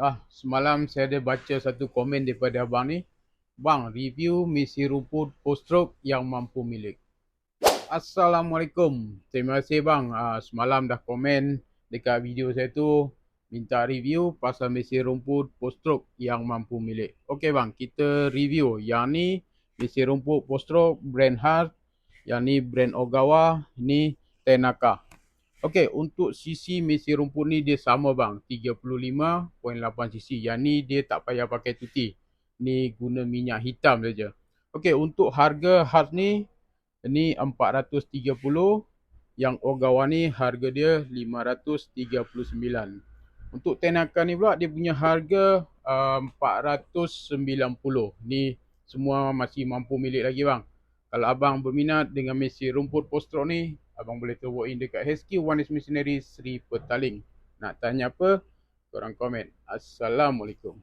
Ah, semalam saya ada baca satu komen daripada abang ni. Bang, review misi rumput post-stroke yang mampu milik. Assalamualaikum. Terima kasih bang. Ah, semalam dah komen dekat video saya tu minta review pasal misi rumput post-stroke yang mampu milik. Okey bang, kita review. Yang ni misi rumput post-stroke brand Hart. Yang ni brand Ogawa. Ini Tenaka. Okey, untuk cc misi rumput ni dia sama bang, 35.8 cc. Yang ni dia tak payah pakai tuti. Ni guna minyak hitam saja. Okey, untuk harga Hart ni ni 430. Yang Ogawa ni harga dia 539. Untuk Tenaka ni pula dia punya harga uh, 490. Ni semua masih mampu milik lagi bang. Kalau abang berminat dengan mesi rumput postro ni, abang boleh terwalk in dekat HQ One is Missionary Sri Petaling. Nak tanya apa? Korang komen. Assalamualaikum.